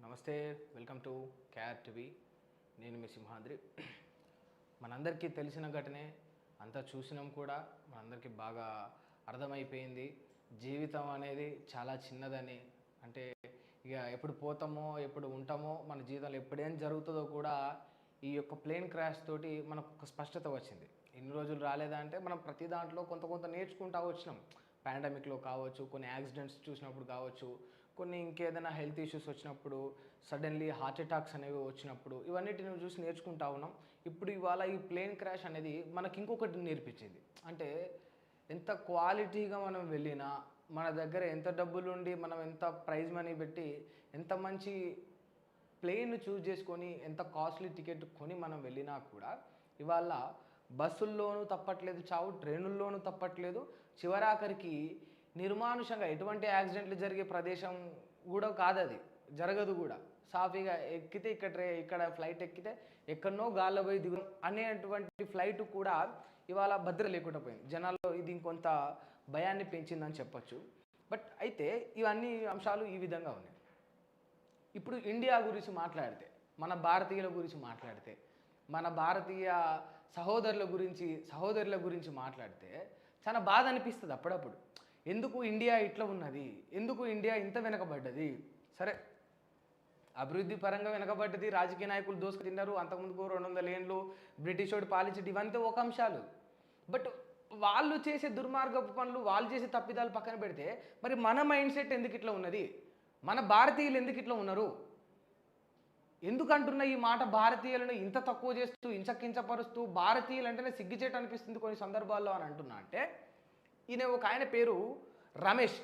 నమస్తే welcome to KR TV. నేను మీ సింహాద్రి. మనందరికీ తెలిసిన ఘటనే అంతా చూసినాం కూడా మనందరికీ బాగా అర్థమైపోయింది. జీవితం అనేది చాలా చిన్నదని. అంటే ఇక ఎప్పుడు పోతామో ఎప్పుడు ఉంటామో మన జీవితంలో ఎప్పుడేం జరుగుతుందో కూడా ఈ యొక్క ప్లేన్ క్రాష్ తోటి మనకు ఒక స్పష్టత వచ్చింది. ఎన్ని రోజులు రాలేదా అంటే మనం ప్రతి దాంట్లో కొంత కొంత నేర్చుకుంటా వచ్చినాం. పాండమిక్లో కావచ్చు కొన్ని యాక్సిడెంట్స్ చూసినప్పుడు కావచ్చు కొన్ని ఇంకేదైనా హెల్త్ ఇష్యూస్ వచ్చినప్పుడు సడన్లీ హార్ట్ అటాక్స్ అనేవి వచ్చినప్పుడు ఇవన్నిటిని చూసి నేర్చుకుంటా ఉన్నాం ఇప్పుడు ఇవాళ ఈ ప్లేన్ క్రాష్ అనేది మనకి ఇంకొకటి నేర్పించింది. అంటే ఎంత క్వాలిటీగా మనం వెళ్ళినా మన దగ్గర ఎంత డబ్బులు ఉండి మనం ఎంత ప్రైజ్ మనీ పెట్టి ఎంత మంచి ప్లేన్ చూజ్ చేసుకొని ఎంత కాస్ట్లీ టికెట్ కొని మనం వెళ్ళినా కూడా ఇవాళ బస్సుల్లోనూ తప్పట్లేదు చావు ట్రైనుల్లోనూ తప్పట్లేదు. చివరాఖరికి నిర్మానుషంగా ఎటువంటి యాక్సిడెంట్లు జరిగే ప్రదేశం కూడా కాదు అది. జరగదు కూడా. సాఫీగా ఎక్కితే ఇక్కడ ఇక్కడ ఫ్లైట్ ఎక్కితే ఎక్కడనో గాల్లో పోయి దిగు అనేటువంటి ఫ్లైట్ కూడా ఇవాళ భద్ర లేకుండా పోయింది. జనాల్లో ఇది ఇంకొంత భయాన్ని పెంచిందని చెప్పొచ్చు. బట్ అయితే ఇవన్నీ అంశాలు ఈ విధంగా ఉన్నాయి. ఇప్పుడు ఇండియా గురించి మాట్లాడితే మన భారతీయుల గురించి మాట్లాడితే మన భారతీయ సహోదరుల గురించి సహోదరుల గురించి మాట్లాడితే చాలా బాధ అనిపిస్తుంది అప్పుడప్పుడు. ఎందుకు ఇండియా ఇట్లా ఉన్నది? ఎందుకు ఇండియా ఇంత వెనకబడ్డది? సరే అభివృద్ధి పరంగా వెనకబడ్డది రాజకీయ నాయకులు దోసుకు తిన్నారు అంతకుముందుకు రెండు వందల ఏండ్లు బ్రిటిష్ వాడు పాలించడం ఇవంతా ఒక అంశాలు. బట్ వాళ్ళు చేసే దుర్మార్గపు పనులు వాళ్ళు చేసే తప్పిదాలు పక్కన పెడితే మరి మన మైండ్ సెట్ ఎందుకు ఇట్లా ఉన్నది? మన భారతీయులు ఎందుకు ఇట్లా ఉన్నారు? ఎందుకంటున్న ఈ మాట భారతీయులను ఇంత తక్కువ చేస్తూ ఇంచకించపరుస్తూ భారతీయులు అంటేనే సిగ్గుచేట అనిపిస్తుంది కొన్ని సందర్భాల్లో అని అంటున్నా అంటే ఈయన ఒక ఆయన పేరు రమేష్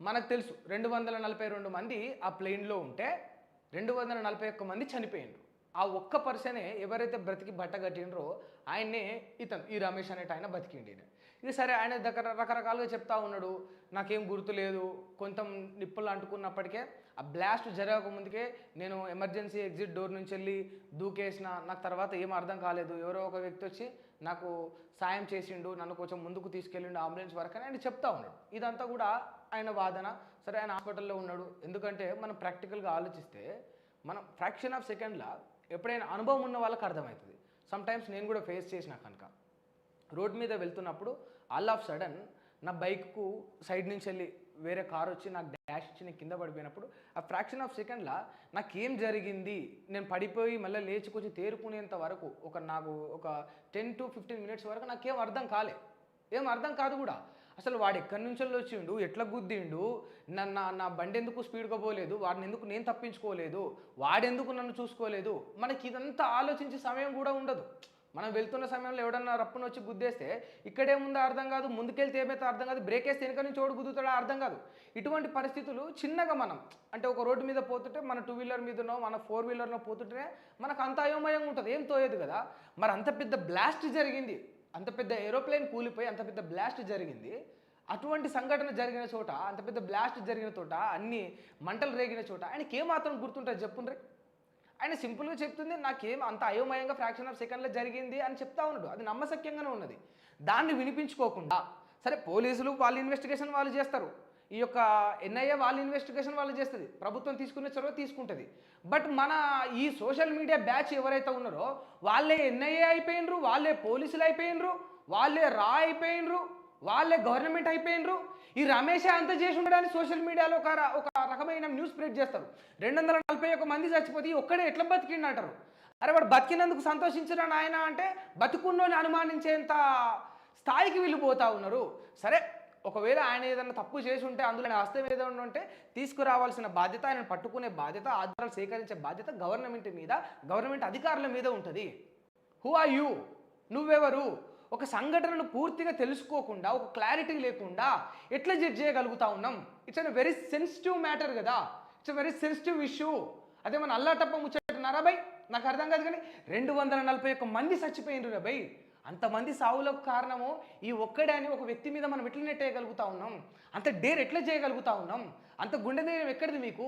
మనకు తెలుసు రెండు వందల నలభై రెండు మంది ఆ ప్లేన్లో ఉంటే రెండు వందల నలభై ఒక్క మంది చనిపోయిండ్రు ఆ ఒక్క పర్సనే ఎవరైతే బ్రతికి బట్ట కట్టిండ్రో ఆయన్నే ఇతను ఈ రమేష్ అనేట ఆయన బతికిండి ఈయన. ఇది సరే ఆయన దగ్గర రకరకాలుగా చెప్తా ఉన్నాడు. నాకేం గుర్తు లేదు. నిప్పులు అంటుకున్నప్పటికే ఆ బ్లాస్ట్ జరగక ముందుకే నేను ఎమర్జెన్సీ ఎగ్జిట్ డోర్ నుంచి వెళ్ళి దూకేసిన. నాకు తర్వాత ఏం అర్థం కాలేదు. ఎవరో ఒక వ్యక్తి వచ్చి నాకు సాయం చేసిండు. నన్ను కొంచెం ముందుకు తీసుకెళ్ళిండు అంబులెన్స్ వరకు అని ఆయన చెప్తా ఉన్నాడు. ఇదంతా కూడా ఆయన వాదన. సరే ఆయన హాస్పిటల్లో ఉన్నాడు. ఎందుకంటే మనం ప్రాక్టికల్గా ఆలోచిస్తే మనం ఫ్రాక్షన్ ఆఫ్ సెకండ్లా ఎప్పుడైనా అనుభవం ఉన్న వాళ్ళకి అర్థమవుతుంది. సమ్ టైమ్స్ నేను కూడా ఫేస్ చేసిన కనుక. రోడ్ మీద వెళ్తున్నప్పుడు ఆల్ ఆఫ్ సడన్ నా బైక్కు సైడ్ నుంచి వెళ్ళి వేరే కార్ వచ్చి నాకు డాష్ ఇచ్చి నేను కింద పడిపోయినప్పుడు ఆ ఫ్రాక్షన్ ఆఫ్ సెకండ్లో నాకేం జరిగింది? నేను పడిపోయి మళ్ళీ లేచుకొచ్చి తేరుకునేంత వరకు ఒక నాకు ఒక టెన్ టు ఫిఫ్టీన్ మినిట్స్ వరకు నాకేం అర్థం కాలే. ఏం అర్థం కాదు కూడా. అసలు వాడు ఎక్కడి నుంచి వచ్చిండు? ఎట్లా గుద్దిండు? నన్ను నా నా బండి ఎందుకు స్పీడ్గా పోలేదు? వాడిని ఎందుకు నేను తప్పించుకోలేదు? వాడెందుకు నన్ను చూసుకోలేదు? మనకి ఇదంతా ఆలోచించే సమయం కూడా ఉండదు. మనం వెళ్తున్న సమయంలో ఎవడన్నా రప్పున వచ్చి గుద్దేస్తే ఇక్కడేముందో అర్థం కాదు ముందుకెళ్తే ఏమైతే అర్థం కాదు బ్రేక్ వేస్తే వెనుక నుంచి ఓడి గుద్దుతాడో అర్థం కాదు. ఇటువంటి పరిస్థితులు చిన్నగా మనం అంటే ఒక రోడ్డు మీద పోతుంటే మన టూ వీలర్ మీదనో మన ఫోర్ వీలర్నో పోతుంటే మనకు అంత అయోమయంగా ఉంటుంది. ఏం తోయదు కదా. మరి అంత పెద్ద బ్లాస్ట్ జరిగింది. అంత పెద్ద ఏరోప్లేన్ కూలిపోయి అంత పెద్ద బ్లాస్ట్ జరిగింది. అటువంటి సంఘటన జరిగిన చోట అంత పెద్ద బ్లాస్ట్ జరిగిన చోట అన్ని మంటలు రేగిన చోట ఆయనకి ఏమాత్రం గుర్తుంటుంది చెప్పుండ్రీ. ఆయన సింపుల్గా చెప్తుంది నాకేం అంత అయోమయంగా ఫ్రాక్షన్ ఆఫ్ సెకండ్లో జరిగింది అని చెప్తా ఉన్నాడు. అది నమ్మశక్యంగానే ఉన్నది. దాన్ని వినిపించుకోకుండా సరే పోలీసులు వాళ్ళ ఇన్వెస్టిగేషన్ వాళ్ళు చేస్తారు. ఈ యొక్క ఎన్ఐఏ వాళ్ళ ఇన్వెస్టిగేషన్ వాళ్ళు చేస్తుంది. ప్రభుత్వం తీసుకునే చొరవ తీసుకుంటుంది. బట్ మన ఈ సోషల్ మీడియా బ్యాచ్ ఎవరైతే ఉన్నారో వాళ్ళే ఎన్ఐఏ అయిపోయినరు వాళ్ళే పోలీసులు అయిపోయినరు వాళ్ళే రా అయిపోయినరు వాళ్ళే గవర్నమెంట్ అయిపోయినరు. ఈ రమేషే అంత చేసి ఉండడానికి సోషల్ మీడియాలో ఒక ఒక రకమైన న్యూస్ స్ప్రెడ్ చేస్తారు. రెండు వందల నలభై ఒక మంది చచ్చిపోతే ఒక్కడే ఎట్లా బతికిండు అంటారు అరే వాడు బతికినందుకు సంతోషించిన ఆయన అంటే బతుకున్నోని అనుమానించేంత స్థాయికి వీళ్ళు పోతా ఉన్నారు. సరే ఒకవేళ ఆయన ఏదైనా తప్పు చేసి ఉంటే అందులో ఆయన హస్తం ఏదైనా ఉంటే తీసుకురావాల్సిన బాధ్యత ఆయన పట్టుకునే బాధ్యత ఆధారాలు సేకరించే బాధ్యత గవర్నమెంట్ మీద గవర్నమెంట్ అధికారుల మీద ఉంటుంది. హూ ఆర్ యూ నువ్వెవరు? ఒక సంఘటనను పూర్తిగా తెలుసుకోకుండా ఒక క్లారిటీ లేకుండా ఎట్లా జడ్జ్ చేయగలుగుతా ఉన్నాం? It's an very sensitive matter కదా. ఇట్స్ వెరీ సెన్సిటివ్ ఇష్యూ అదే మన అల్లాటప్ప ముచ్చటున్నారా బై? నాకు అర్థం కాదు కానీ రెండు వందల నలభై ఒక్క మంది చచ్చిపోయినరు బై. అంతమంది సావులకు కారణము ఈ ఒక్కడే అని ఒక వ్యక్తి మీద మనం ఎట్లా నెట్టేయగలుగుతా ఉన్నాం? అంత డేర్ ఎట్లా చేయగలుగుతా ఉన్నాం? అంత గుండె ధైర్యం ఎక్కడిది మీకు?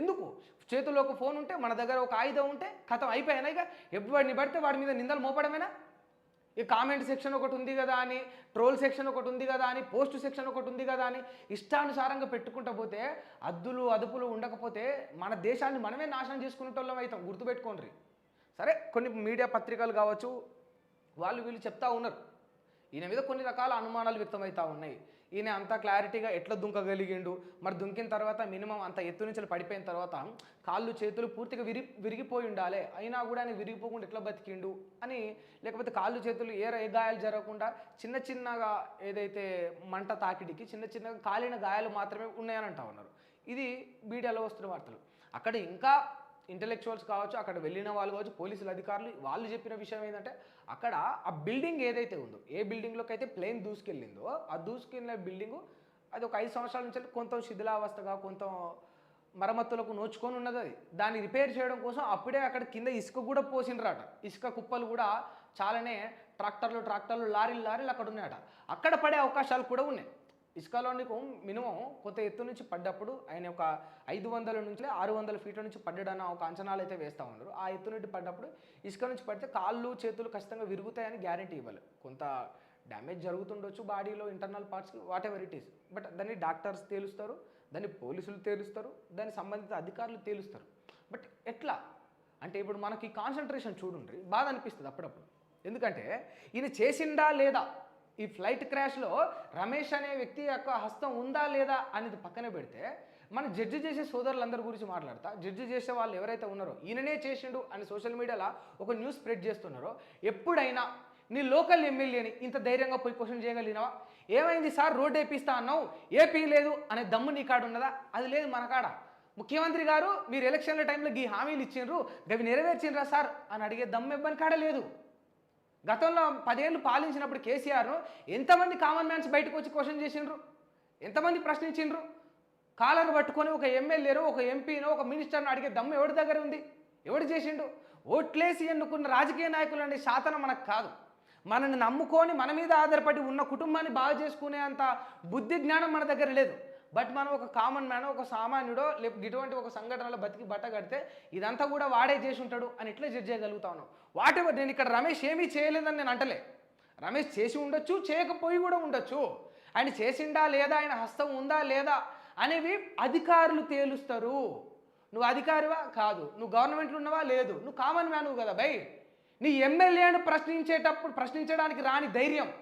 ఎందుకు? చేతిలో ఒక ఫోన్ ఉంటే మన దగ్గర ఒక ఆయుధం ఉంటే కథం అయిపోయినా ఇక? ఎవరిని పడితే వాడి మీద నిందలు మోపడమేనా? ఈ కామెంట్ సెక్షన్ ఒకటి ఉంది కదా అని ట్రోల్ సెక్షన్ ఒకటి ఉంది కదా అని పోస్ట్ సెక్షన్ ఒకటి ఉంది కదా అని ఇష్టానుసారంగా పెట్టుకుంటా పోతే అద్దులు అదుపులు ఉండకపోతే మన దేశాన్ని మనమే నాశనం చేసుకునేటోళ్ళం అవుతాం. గుర్తుపెట్టుకోండి. సరే కొన్ని మీడియా పత్రికలు కావచ్చు వాళ్ళు వీళ్ళు చెప్తా ఉన్నారు. ఈయన మీద కొన్ని రకాల అనుమానాలు వ్యక్తమవుతూ ఉన్నాయి. ఈయన అంత క్లారిటీగా ఎట్లా దుంకగలిగిండు? మరి దుంకిన తర్వాత మినిమం అంత ఎత్తు నుంచి పడిపోయిన తర్వాత కాళ్ళు చేతులు పూర్తిగా విరి విరిగిపోయి ఉండాలి. అయినా కూడా ఆయన విరిగిపోకుండా ఎట్లా బతికిండు? అని లేకపోతే కాళ్ళు చేతులు ఏ గాయాలు జరగకుండా చిన్న చిన్నగా ఏదైతే మంట తాకిడికి చిన్న చిన్నగా కాలిన గాయాలు మాత్రమే ఉన్నాయని అంటా ఉన్నారు. ఇది మీడియాలో వస్తున్న వార్తలు. అక్కడ ఇంకా ఇంటలెక్చువల్స్ కావచ్చు అక్కడ వెళ్ళిన వాళ్ళు కావచ్చు పోలీసుల అధికారులు వాళ్ళు చెప్పిన విషయం ఏంటంటే అక్కడ ఆ బిల్డింగ్ ఏదైతే ఉందో ఏ బిల్డింగ్లోకి అయితే ప్లేన్ దూసుకెళ్ళిందో ఆ దూసుకెళ్ళిన బిల్డింగు అది ఒక ఐదు సంవత్సరాల నుంచి కొంత శిథిలావస్థగా కొంత మరమ్మతులకు నోచుకొని ఉన్నది అది. దాన్ని రిపేర్ చేయడం కోసం అప్పుడే అక్కడ కింద ఇసుక కూడా పోసిండ్రట. ఇసుక కుప్పలు కూడా చాలానే ట్రాక్టర్లు ట్రాక్టర్లు లారీలు లారీలు అక్కడ ఉన్నాయట. అక్కడ పడే అవకాశాలు కూడా ఉన్నాయి. ఇసుకలో మినిమం కొంత ఎత్తు నుంచి పడ్డప్పుడు ఆయన ఒక ఐదు వందల నుంచి ఆరు వందల ఫీట్ల నుంచి పడ్డాడన్న ఒక అంచనాలు అయితే వేస్తూ ఉన్నారు. ఆ ఎత్తు నుండి పడ్డప్పుడు ఇసుక నుంచి పడితే కాళ్ళు చేతులు ఖచ్చితంగా విరుగుతాయని గ్యారంటీ ఇవ్వాలి. కొంత డ్యామేజ్ జరుగుతుండొచ్చు బాడీలో ఇంటర్నల్ పార్ట్స్కి whatever it is but దాన్ని డాక్టర్స్ తేలుస్తారు దాన్ని పోలీసులు తేలుస్తారు దాని సంబంధిత అధికారులు తేలుస్తారు. బట్ ఎట్లా? అంటే ఇప్పుడు మనకి కాన్సన్ట్రేషన్ చూడండి బాధ అనిపిస్తుంది అప్పుడప్పుడు. ఎందుకంటే ఈయన చేసిందా లేదా? ఈ ఫ్లైట్ క్రాష్లో రమేష్ అనే వ్యక్తి యొక్క హస్తం ఉందా లేదా అనేది పక్కన పెడితే మన జడ్జి చేసే సోదరులందరి గురించి మాట్లాడతా. జడ్జి చేసే వాళ్ళు ఎవరైతే ఉన్నారో ఈయననే చేసిండు అని సోషల్ మీడియాలో ఒక న్యూస్ స్ప్రెడ్ చేస్తున్నారో ఎప్పుడైనా నీ లోకల్ ఎమ్మెల్యేని ఇంత ధైర్యంగా పోయి క్వశ్చన్ చేయగలిగినావా? ఏమైంది సార్? రోడ్ వేపిస్తా అన్నావు. ఏపీ లేదు అనే దమ్ము నీ కాడ ఉన్నదా? అది లేదు మన కాడ. ముఖ్యమంత్రి గారు మీరు ఎలక్షన్ల టైంలో ఈ హామీలు ఇచ్చిండ్రు. అవి నెరవేర్చిండ్రా సార్? అని అడిగే దమ్ము ఇబ్బంది కాడ లేదు. గతంలో పదేళ్ళు పాలించినప్పుడు కేసీఆర్ ఎంతమంది కామన్ మ్యాన్స్ బయటకు వచ్చి క్వశ్చన్ చేసిండ్రు? ఎంతమంది ప్రశ్నించిండ్రు? కాలర్ పట్టుకొని ఒక ఎమ్మెల్యేను ఒక ఎంపీనో ఒక మినిస్టర్ను అడిగే దమ్ము ఎవరి దగ్గర ఉంది? ఎవడు చేసిండు? ఓట్లేసి ఎన్నుకున్న రాజకీయ నాయకులు అనే శాతనం మనకు కాదు. మనల్ని నమ్ముకొని మన మీద ఆధారపడి ఉన్న కుటుంబాన్ని బాగా చేసుకునే అంత బుద్ధి జ్ఞానం మన దగ్గర లేదు. బట్ మనం ఒక కామన్ మ్యాన్ ఒక సామాన్యుడో లేకపోతే ఇటువంటి ఒక సంఘటనలో బతికి బట్ట కడితే ఇదంతా కూడా వాడే చేసి ఉంటాడు అని ఇట్లా జడ్జ్ చేయగలుగుతాను వాట్ ఎవర్ నేను ఇక్కడ రమేష్ ఏమీ చేయలేదని నేను అంటలే. రమేష్ చేసి ఉండొచ్చు చేయకపోయి కూడా ఉండొచ్చు. ఆయన చేసిండా లేదా ఆయన హస్తం ఉందా లేదా అనేవి అధికారులు తేలుస్తారు. నువ్వు అధికారివా? కాదు. నువ్వు గవర్నమెంట్లో ఉన్నవా? లేదు. నువ్వు కామన్ మ్యాన్ కదా బై. నీ ఎమ్మెల్యేను ప్రశ్నించేటప్పుడు ప్రశ్నించడానికి రాని ధైర్యం.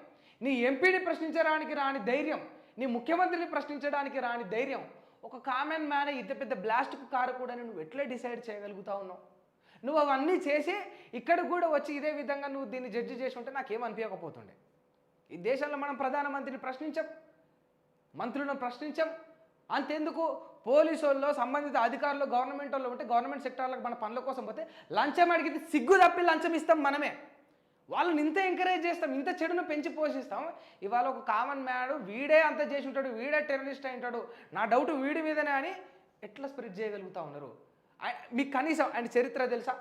నీ ఎంపీని ప్రశ్నించడానికి రాని ధైర్యం. నీ ముఖ్యమంత్రిని ప్రశ్నించడానికి రాని ధైర్యం ఒక కామన్ మ్యాన్ ఇంత పెద్ద బ్లాస్ట్కు కారకూడని నువ్వు ఎట్లా డిసైడ్ చేయగలుగుతా ఉన్నావు నువ్వు అవన్నీ చేసి ఇక్కడ కూడా వచ్చి ఇదే విధంగా నువ్వు దీన్ని జడ్జి చేసి ఉంటే నాకేం అనిపించకపోతుండే. ఈ దేశంలో మనం ప్రధానమంత్రిని ప్రశ్నించాం మంత్రులను ప్రశ్నించాం. అంతెందుకు? పోలీసు వాళ్ళు సంబంధిత అధికారులు గవర్నమెంట్ వాళ్ళు ఉంటే గవర్నమెంట్ సెక్టార్లకు మన పనుల కోసం పోతే లంచం అడిగితే సిగ్గు తప్పి లంచం ఇస్తాం మనమే. వాళ్ళని ఇంత ఎంకరేజ్ చేస్తాం ఇంత చెడును పెంచి పోషిస్తాం. ఇవాళ ఒక కామన్ మ్యాన్ వీడే అంత చేసి ఉంటాడు వీడే టెర్రరిస్ట్ అయి ఉంటాడు. నా డౌట్ వీడి మీదనే అని ఎట్లా స్ప్రెడ్ చేయగలుగుతా ఉన్నారు? మీకు కనీసం ఆయన చరిత్ర తెలుసా?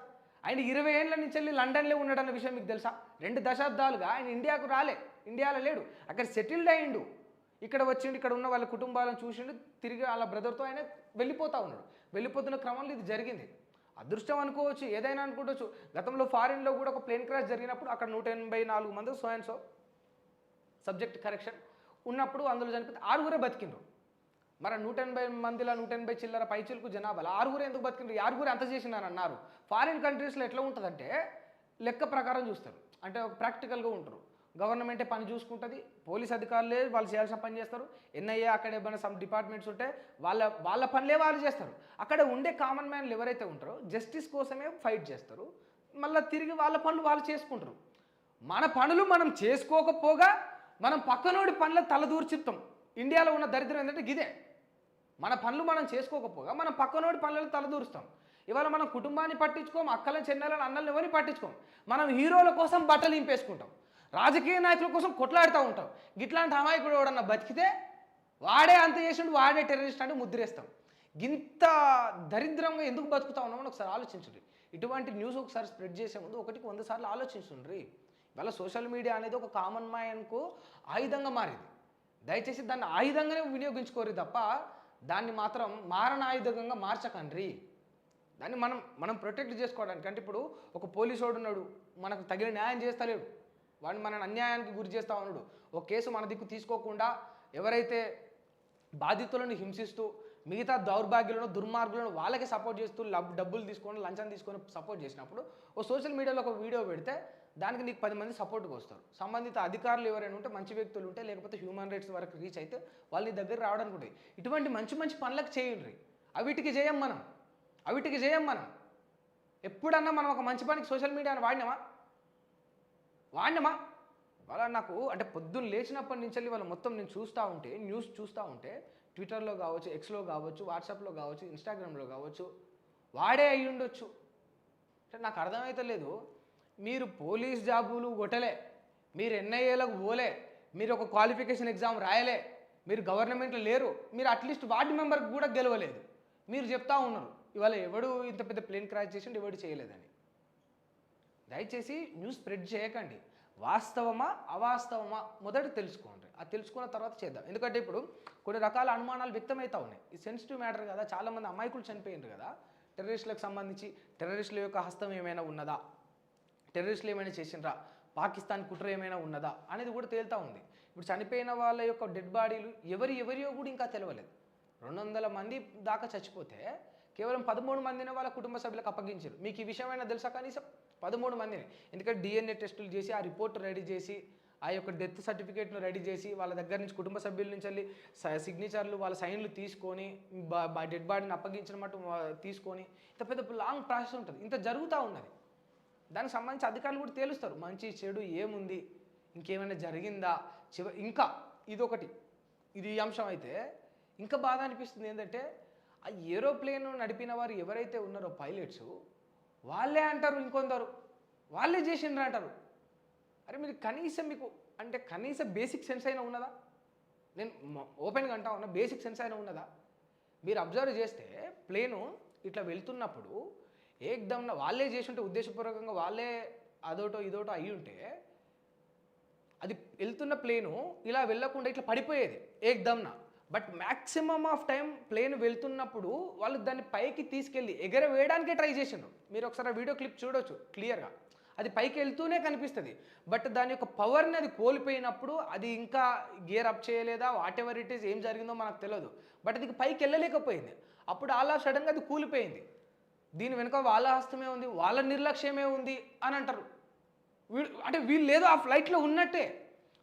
ఆయన ఇరవై ఏళ్ళ నుంచి వెళ్ళి లండన్లో ఉన్నాడన్న విషయం మీకు తెలుసా? రెండు దశాబ్దాలుగా ఆయన ఇండియాకు రాలే ఇండియాలో లేడు. అక్కడ సెటిల్డ్ అయ్యిండు ఇక్కడ వచ్చిండు ఇక్కడ ఉన్న వాళ్ళ కుటుంబాలను చూసిండు తిరిగి వాళ్ళ బ్రదర్తో ఆయన వెళ్ళిపోతా ఉన్నాడు. వెళ్ళిపోతున్న క్రమంలో ఇది జరిగింది. అదృష్టం అనుకోవచ్చు ఏదైనా అనుకోవచ్చు గతంలో ఫారిన్లో కూడా ఒక ప్లేన్ క్రాష్ జరిగినప్పుడు అక్కడ నూట ఎనభై నాలుగు మంది so and so subject correction ఉన్నప్పుడు అందులో చనిపోతే ఆరుగురే బతికిండ్రు. మరి నూట ఎనభై మందిల నూట ఎనభై చిల్లర పైచిలకు జనాభాలో ఆరుగురు ఎందుకు బతికిండ్రు? ఆరుగురు ఎంత చేసినారు అన్నారు. ఫారిన్ కంట్రీస్లో ఎట్లా ఉంటుందంటే లెక్క ప్రకారం చూస్తారు. అంటే ప్రాక్టికల్గా ఉంటారు. గవర్నమెంటే పని చూసుకుంటుంది పోలీస్ అధికారులే వాళ్ళు చేయాల్సిన పని చేస్తారు ఎన్ఐఏ అక్కడ ఏమైనా సమ్ డిపార్ట్మెంట్స్ ఉంటే వాళ్ళ వాళ్ళ పనులే వాళ్ళు చేస్తారు. అక్కడ ఉండే కామన్ మ్యాన్లు ఎవరైతే ఉంటారో జస్టిస్ కోసమే ఫైట్ చేస్తారు మళ్ళీ తిరిగి వాళ్ళ పనులు వాళ్ళు చేసుకుంటారు. మన పనులు మనం చేసుకోకపోగా మనం పక్కనోడి పనుల తలదూర్చిస్తాం ఇండియాలో ఉన్న దరిద్రం ఏంటంటే గిదే. మన పనులు మనం చేసుకోకపోగా మనం పక్కనోడి పనులను తలదూరుస్తాం ఇవాళ మనం కుటుంబాన్ని పట్టించుకోం అక్కలను చెన్నెలను అన్నలను ఎవరిని పట్టించుకోం? మనం హీరోల కోసం బట్టలు ఇంపేసుకుంటాం రాజకీయ నాయకుల కోసం కొట్లాడుతూ ఉంటాం. గిట్లాంటి అమాయకుడు ఎవడన్నా బతికితే వాడే అంత చేసిండు వాడే టెర్రరిస్ట్ అంటే ముద్రేస్తాం. ఇంత దరిద్రంగా ఎందుకు బతుకుతా ఉన్నామని ఒకసారి ఆలోచించండి. ఇటువంటి న్యూస్ ఒకసారి స్ప్రెడ్ చేసే ముందు ఒకటికి వంద సార్లు ఆలోచించండి ఇవాళ సోషల్ మీడియా అనేది ఒక కామన్ మ్యాన్కు ఆయుధంగా మారింది. దయచేసి దాన్ని ఆయుధంగానే వినియోగించుకోరు తప్ప దాన్ని మాత్రం మారణాయుధంగా మార్చకండ్రి. దాన్ని మనం మనం ప్రొటెక్ట్ చేసుకోవడానికి. అంటే ఇప్పుడు ఒక పోలీసోడు ఉన్నాడు మనకు తగిన న్యాయం చేస్తలేడు. వాడిని మనని అన్యాయానికి గురి చేస్తా ఉన్నాడు. ఒక కేసు మన దిక్కు తీసుకోకుండా ఎవరైతే బాధితులను హింసిస్తూ మిగతా దౌర్భాగ్యులను దుర్మార్గులను వాళ్ళకి సపోర్ట్ చేస్తూ లబ్ డబ్బులు తీసుకొని లంచం తీసుకొని సపోర్ట్ చేసినప్పుడు ఓ సోషల్ మీడియాలో ఒక వీడియో పెడితే దానికి నీకు పది మంది సపోర్ట్కి వస్తారు. సంబంధిత అధికారులు ఎవరైనా ఉంటే మంచి వ్యక్తులు ఉంటే లేకపోతే హ్యూమన్ రైట్స్ వరకు రీచ్ అయితే వాళ్ళ దగ్గర రావడానికి ఉంటుంది ఇటువంటి మంచి మంచి పనులకు చేయండి అవిటికి చేయం మనం. అవిటికి చేయం మనం. ఎప్పుడన్నా మనం ఒక మంచి పనికి సోషల్ మీడియాని వాడినామా? వాడినామా వాళ్ళ నాకు అంటే పొద్దున్న లేచినప్పటి నుంచి వెళ్ళి వాళ్ళు మొత్తం నేను చూస్తూ ఉంటే న్యూస్ చూస్తూ ఉంటే ట్విట్టర్లో కావచ్చు ఎక్స్లో కావచ్చు వాట్సాప్లో కావచ్చు ఇన్స్టాగ్రామ్లో కావచ్చు వాడే అయి ఉండొచ్చు. అంటే నాకు అర్థమైతే లేదు. మీరు పోలీస్ జాబులు కొట్టలే మీరు ఎన్ఐఏలకు పోలే మీరు ఒక క్వాలిఫికేషన్ ఎగ్జామ్ రాయలే మీరు గవర్నమెంట్లో లేరు మీరు అట్లీస్ట్ వార్డు మెంబర్కి కూడా గెలవలేదు. మీరు చెప్తా ఉన్నారు. ఇవాళ ఎవడు ఇంత పెద్ద ప్లేన్ క్రాష్ చేసిండు ఎవడు చేయలేదని. దయచేసి న్యూస్ స్ప్రెడ్ చేయకండి. వాస్తవమా అవాస్తవమా మొదట తెలుసుకోండి. అది తెలుసుకున్న తర్వాత చేద్దాం. ఎందుకంటే ఇప్పుడు కొన్ని రకాల అనుమానాలు వ్యక్తమవుతా ఉన్నాయి. ఈ సెన్సిటివ్ మ్యాటర్ కదా చాలామంది అమాయకులు చనిపోయినారు కదా. టెర్రరిస్టులకు సంబంధించి టెర్రరిస్టుల యొక్క హస్తం ఏమైనా ఉన్నదా? టెర్రరిస్టులు ఏమైనా చేసిండ్రా? పాకిస్తాన్ కుట్ర ఏమైనా ఉన్నదా? అనేది కూడా తేలుతా ఉంది. ఇప్పుడు చనిపోయిన వాళ్ళ యొక్క డెడ్ బాడీలు ఎవరి ఎవరియో కూడా ఇంకా తెలియలేదు రెండు వందల మంది దాకా చచ్చిపోతే కేవలం పదమూడు మందిని వాళ్ళ కుటుంబ సభ్యులకు అప్పగించారు. మీకు ఈ విషయమైనా తెలుసా కనీసం? పదమూడు మందిని. ఎందుకంటే డిఎన్ఏ టెస్టులు చేసి ఆ రిపోర్ట్ రెడీ చేసి ఆ యొక్క డెత్ సర్టిఫికేట్ను రెడీ చేసి వాళ్ళ దగ్గర నుంచి కుటుంబ సభ్యుల నుంచి వెళ్ళి సిగ్నేచర్లు వాళ్ళ సైన్లు తీసుకొని డెడ్ బాడీని అప్పగించిన మటు తీసుకొని ఇంత పెద్ద లాంగ్ ప్రాసెస్ ఉంటుంది. ఇంత జరుగుతూ ఉన్నది. దానికి సంబంధించి అధికారులు కూడా తేలుస్తారు. మంచి చెడు ఏముంది? ఇంకేమైనా జరిగిందా? చివ ఇంకా ఇదొకటి. ఇది అంశం అయితే ఇంకా బాధ అనిపిస్తుంది ఏంటంటే ఆ ఏరోప్లేన్ నడిపిన వారు ఎవరైతే ఉన్నారో పైలట్స్ వాళ్ళే అంటారు ఇంకొందరు. వాళ్ళే చేసిండ్రు అంటారు. అరే మీరు కనీసం మీకు అంటే కనీసం బేసిక్ సెన్స్ అయినా ఉన్నదా? నేను ఓపెన్గా అంటా ఉన్నా బేసిక్ సెన్స్ అయినా ఉన్నదా? మీరు అబ్జర్వ్ చేస్తే ప్లేను ఇట్లా వెళ్తున్నప్పుడు ఏకదమ్న వాళ్ళే చేసింటే ఉద్దేశపూర్వకంగా వాళ్ళే అదోటో ఇదోటో అయి ఉంటే అది వెళ్తున్న ప్లేను ఇలా వెళ్ళకుండా ఇట్లా పడిపోయేది. ఏకదమ్నా. But maximum of time plane వెళ్తున్నప్పుడు వాళ్ళు దాన్ని పైకి తీసుకెళ్ళి ఎగర వేయడానికే ట్రై చేసిండ్రు. మీరు ఒకసారి వీడియో క్లిప్ చూడొచ్చు క్లియర్గా అది పైకి వెళ్తూనే కనిపిస్తుంది. బట్ దాని యొక్క పవర్ని అది కోల్పోయినప్పుడు అది ఇంకా గేర్ అప్ చేయలేదా వాట్ ఎవర్ ఇట్ ఈస్ ఏం జరిగిందో మనకు తెలియదు బట్ అది పైకి వెళ్ళలేకపోయింది. అప్పుడు అలా సడన్గా అది కూలిపోయింది. దీని వెనుక వాళ్ళ హస్తమే ఉంది వాళ్ళ నిర్లక్ష్యమే ఉంది అని అంటారు. అంటే వీళ్ళు లేదో ఆ ఫ్లైట్లో ఉన్నట్టే.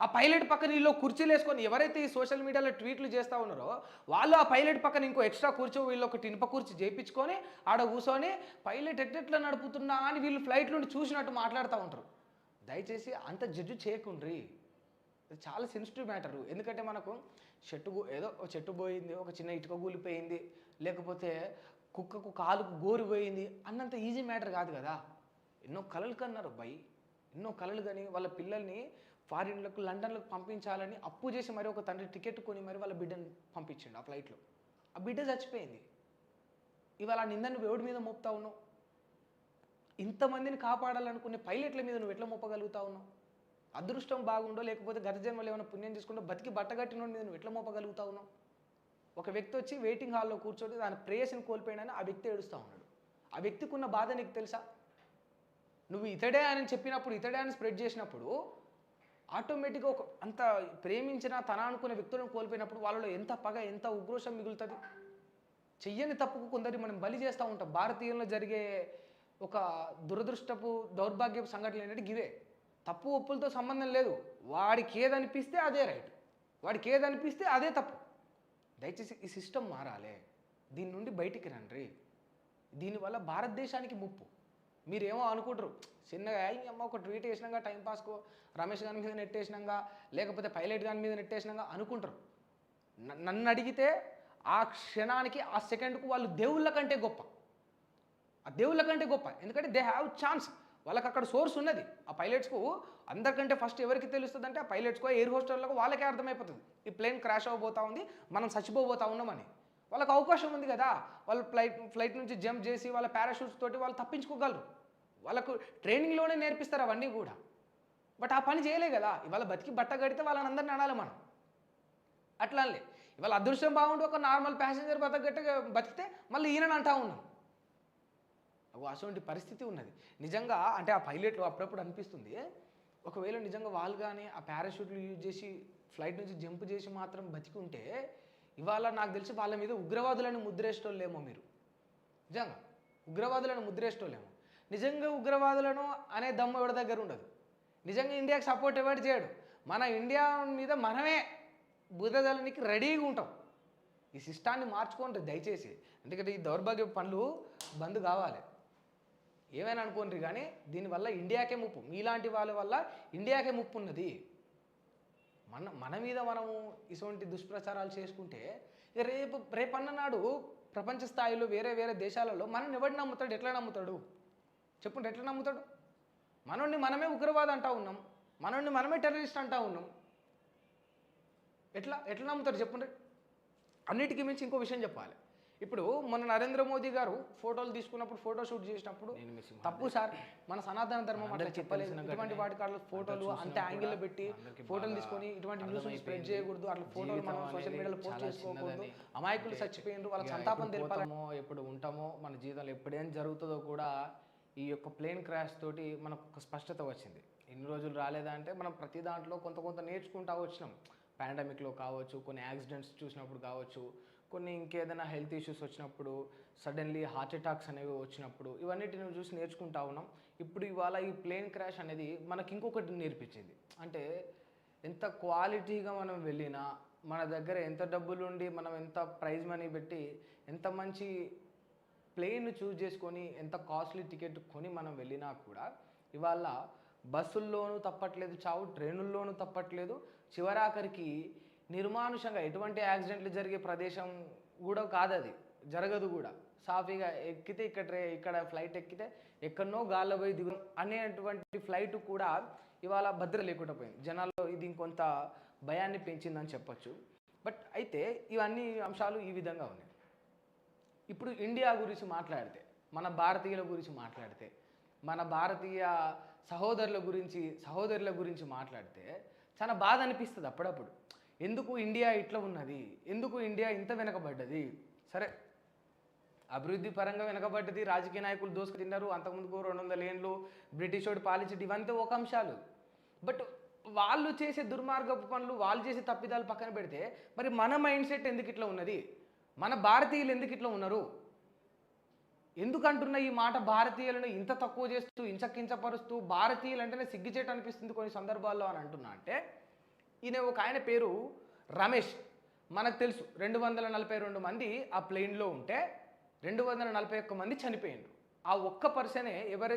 ఆ పైలట్ పక్కన వీళ్ళు కుర్చీలు వేసుకొని ఎవరైతే ఈ సోషల్ మీడియాలో ట్వీట్లు చేస్తూ ఉన్నారో వాళ్ళు ఆ పైలట్ పక్కన ఇంకో ఎక్స్ట్రా కూర్చో వీళ్ళు ఒకటి ఇనుప కుర్చీ చేయించుకొని ఆడ కూర్చొని పైలట్ ఎట్టెట్లా నడుపుతున్నా అని వీళ్ళు ఫ్లైట్ నుండి చూసినట్టు మాట్లాడుతూ ఉంటారు. దయచేసి అంత జడ్జు చేయకుండ్రి. ఇది చాలా సెన్సిటివ్ మ్యాటరు ఎందుకంటే మనకు చెట్టు ఏదో ఒక చెట్టు పోయింది ఒక చిన్న ఇటుక కూలిపోయింది లేకపోతే కుక్కకు కాలుకు గోరు పోయింది అన్నంత ఈజీ మ్యాటర్ కాదు కదా. ఎన్నో కలలు కన్నారు బై. ఎన్నో కలలు కానీ వాళ్ళ పిల్లల్ని ఫారిన్లకు లండన్లకు పంపించాలని అప్పు చేసి మరి ఒక తండ్రి టికెట్ కొని మరి వాళ్ళ బిడ్డను పంపించిండు ఆ ఫ్లైట్లో. ఆ బిడ్డ చచ్చిపోయింది. ఇవాళ ఆ నిందను ఎవడి మీద మోపుతా ఉన్నావు? ఇంతమందిని కాపాడాలనుకునే పైలట్ల మీద నువ్వు ఎట్లా మోపగలుగుతా ఉన్నావు? అదృష్టం బాగుండో లేకపోతే గర్జన్మలు ఏమైనా పుణ్యం చేసుకుంటో బతికి బట్టగట్టిన మీద నువ్వు ఎట్లా మోపగలుగుతా ఉన్నావు? ఒక వ్యక్తి వచ్చి వెయిటింగ్ హాల్లో కూర్చొని దాని ప్రేయస్ని కోల్పోయాడని ఆ వ్యక్తి ఏడుస్తూ ఉన్నాడు. ఆ వ్యక్తికి ఉన్న బాధ నీకు తెలుసా? నువ్వు ఇతడే అని చెప్పినప్పుడు ఇతడే అని స్ప్రెడ్ చేసినప్పుడు ఆటోమేటిక్గా ఒక అంత ప్రేమించిన తన అనుకునే వ్యక్తులను కోల్పోయినప్పుడు వాళ్ళలో ఎంత పగ ఎంత ఉగ్రోషం మిగులుతుంది? చెయ్యని తప్పుకు కొందరి మనం బలి చేస్తూ ఉంటాం. భారతీయుల్లో జరిగే ఒక దురదృష్టపు దౌర్భాగ్యపు సంఘటనలు ఏంటంటే గివే. తప్పు ఒప్పులతో సంబంధం లేదు. వాడికి ఏదనిపిస్తే అదే రైట్. వాడికి ఏదనిపిస్తే అదే తప్పు. దయచేసి ఈ సిస్టమ్ మారాలి. దీని నుండి బయటికి రండి. దీనివల్ల భారతదేశానికి ముప్పు. మీరేమో అనుకుంటారు. చిన్నగా అమ్మ ఒక ట్వీట్ వేసినాక టైంపాస్కు రమేష్ గారి మీద నెట్టేసినాక లేకపోతే పైలట్ గారి మీద నెట్టేసినాక అనుకుంటారు. నన్ను అడిగితే ఆ క్షణానికి ఆ సెకండ్కు వాళ్ళు దేవుళ్ళ కంటే గొప్ప. ఆ దేవుళ్ళ కంటే గొప్ప. ఎందుకంటే దే హ్యావ్ ఛాన్స్ వాళ్ళకి అక్కడ సోర్స్ ఉన్నది. ఆ పైలట్స్కు అందరికంటే ఫస్ట్ ఎవరికి తెలుస్తుంది అంటే ఆ పైలట్స్కో ఎయిర్ హోస్టర్లకు వాళ్ళకే అర్థమైపోతుంది. ఈ ప్లేన్ క్రాష్ అవ్వబోతా ఉంది మనం చచ్చిపోబోతా ఉన్నామని. వాళ్ళకి అవకాశం ఉంది కదా. వాళ్ళు ఫ్లైట్ ఫ్లైట్ నుంచి జంప్ చేసి వాళ్ళ పారాషూట్స్ తోటి వాళ్ళు తప్పించుకోగలరు. వాళ్ళకు ట్రైనింగ్లోనే నేర్పిస్తారు అవన్నీ కూడా. బట్ ఆ పని చేయలే కదా. ఇవాళ బతికి బట్ట కడితే వాళ్ళని అందరిని అనాలి మనం. అట్లా ఇవాళ అదృష్టం బాగుంటే ఒక నార్మల్ ప్యాసింజర్ బతకట్ట బతికితే మళ్ళీ ఈయనని అంటా ఉన్నాం. అటువంటి పరిస్థితి ఉన్నది. నిజంగా అంటే ఆ పైలట్లు అప్పుడప్పుడు అనిపిస్తుంది ఒకవేళ నిజంగా వాళ్ళు కానీ ఆ పారాషూట్లు యూజ్ చేసి ఫ్లైట్ నుంచి జంప్ చేసి మాత్రం బతికి ఉంటే ఇవాళ నాకు తెలిసి వాళ్ళ మీద ఉగ్రవాదులను ముద్రేసేటోళ్ళేమో మీరు. నిజంగా? ఉగ్రవాదులను ముద్రేసేటోళ్ళేమో. నిజంగా ఉగ్రవాదులను అనే దమ్ము ఎవరి దగ్గర ఉండదు? నిజంగా ఇండియాకి సపోర్ట్ ఎవరు చేయడు? మన ఇండియా మీద మనమే బుధదలనికి రెడీగా ఉంటాం. ఈ సిస్టాన్ని మార్చుకోండి దయచేసి. ఎందుకంటే ఈ దౌర్భాగ్య పనులు బంద్ కావాలి. ఏమైనా అనుకోండి కానీ దీనివల్ల ఇండియాకే ముప్పు. మీలాంటి వాళ్ళ వల్ల ఇండియాకే ముప్పు ఉన్నది. మన మన మీద మనము ఇటువంటి దుష్ప్రచారాలు చేసుకుంటే రేపు రేపన్న నాడు ప్రపంచ స్థాయిలో వేరే వేరే దేశాలలో మనం ఎవడు నమ్ముతాడు? ఎట్లా నమ్ముతాడు? చెప్పండి ఎట్లా నమ్ముతాడు? మనల్ని మనమే ఉగ్రవాద అంటా ఉన్నాం. మనల్ని మనమే టెర్రరిస్ట్ అంటా ఉన్నాం. ఎట్లా ఎట్లా నమ్ముతారు చెప్పండి అన్నిటికీ మించి ఇంకో విషయం చెప్పాలి. ఇప్పుడు మన నరేంద్ర మోదీ గారు ఫోటోలు తీసుకున్నప్పుడు ఫోటో షూట్ చేసినప్పుడు. తప్పు సార్ మన సనాతన ధర్మం అట్లా చెప్పలేదు ఇటువంటి. వాటి కాళ్ళు ఫోటోలు అంతే యాంగిల్ కూడా పెట్టి ఫోటోలు తీసుకొని ఇటువంటి న్యూస్ స్ప్రెడ్. చేయకూడదు అట్లా ఫోటోలు మనం సోషల్ మీడియాలో పోస్ట్ చేసుకోకూడదు. అమాయకులు చచ్చిపోయినారు వాళ్ళకి ఇక సంతాపం ఎప్పుడు తెలపాలి పోతామో ఎప్పుడు ఉంటామో మన జీవితంలో ఎప్పుడేం జరుగుతుందో కూడా ఈ యొక్క ప్లేన్ క్రాష్ తోటి మనకు ఒక స్పష్టత వచ్చింది ఎన్ని రోజులు రాలేదా అంటే మనం ప్రతి దాంట్లో కొంత కొంత నేర్చుకుంటా వచ్చినాం పాండమిక్లో కావచ్చు కొన్ని యాక్సిడెంట్స్ చూసినప్పుడు కావచ్చు కొన్ని ఇంకేదైనా హెల్త్ ఇష్యూస్ వచ్చినప్పుడు సడన్లీ హార్ట్ అటాక్స్ అనేవి వచ్చినప్పుడు ఇవన్నిటిని చూసి నేర్చుకుంటా ఉన్నాం ఇప్పుడు ఇవాళ ఈ ప్లేన్ క్రాష్ అనేది మనకి ఇంకొకటి నేర్పించింది. అంటే ఎంత క్వాలిటీగా మనం వెళ్ళినా మన దగ్గర ఎంత డబ్బులు ఉండి మనం ఎంత ప్రైజ్ మనీ పెట్టి ఎంత మంచి ప్లేన్ చూజ్ చేసుకొని ఎంత కాస్ట్లీ టికెట్ కొని మనం వెళ్ళినా కూడా ఇవాళ బస్సుల్లోనూ తప్పట్లేదు చావు ట్రైనుల్లోనూ తప్పట్లేదు. చివరాఖరికి నిర్మానుషంగా ఎటువంటి యాక్సిడెంట్లు జరిగే ప్రదేశం కూడా కాదు అది. జరగదు కూడా. సాఫీగా ఎక్కితే ఇక్కడ ఇక్కడ ఫ్లైట్ ఎక్కితే ఎక్కడనో గాల్లో పోయి దిగు అనేటువంటి ఫ్లైట్ కూడా ఇవాళ భద్ర లేకుండా పోయింది. జనాల్లో ఇది ఇంకొంత భయాన్ని పెంచిందని చెప్పొచ్చు. బట్ అయితే ఇవన్నీ అంశాలు ఈ విధంగా ఉన్నాయి. ఇప్పుడు ఇండియా గురించి మాట్లాడితే మన భారతీయుల గురించి మాట్లాడితే మన భారతీయ సహోదరుల గురించి సహోదరుల గురించి మాట్లాడితే చాలా బాధ అనిపిస్తుంది అప్పుడప్పుడు. ఎందుకు ఇండియా ఇట్లా ఉన్నది? ఎందుకు ఇండియా ఇంత వెనకబడ్డది? సరే అభివృద్ధి పరంగా వెనకబడ్డది రాజకీయ నాయకులు దోసుకు తిన్నారు అంతకుముందుకు రెండు వందల ఏండ్లు బ్రిటిష్ వాడు పాలించడం ఇవంతా ఒక అంశాలు. బట్ వాళ్ళు చేసే దుర్మార్గపు పనులు వాళ్ళు చేసే తప్పిదాలు పక్కన పెడితే మరి మన మైండ్ సెట్ ఎందుకు ఇట్లా ఉన్నది? మన భారతీయులు ఎందుకు ఇట్లా ఉన్నారు? ఎందుకంటున్న ఈ మాట భారతీయులను ఇంత తక్కువ చేస్తూ ఇంచకించపరుస్తూ భారతీయులు అంటేనే సిగ్గుచేట అనిపిస్తుంది కొన్ని సందర్భాల్లో అని అంటున్నా అంటే ఈయన ఒక ఆయన పేరు రమేష్. మనకు తెలుసు రెండు వందల నలభై రెండు మంది ఆ ప్లేన్లో ఉంటే రెండు వందల నలభై ఒక్క మంది చనిపోయిండ్రు. ఆ ఒక్క పర్సనే ఎవరైతే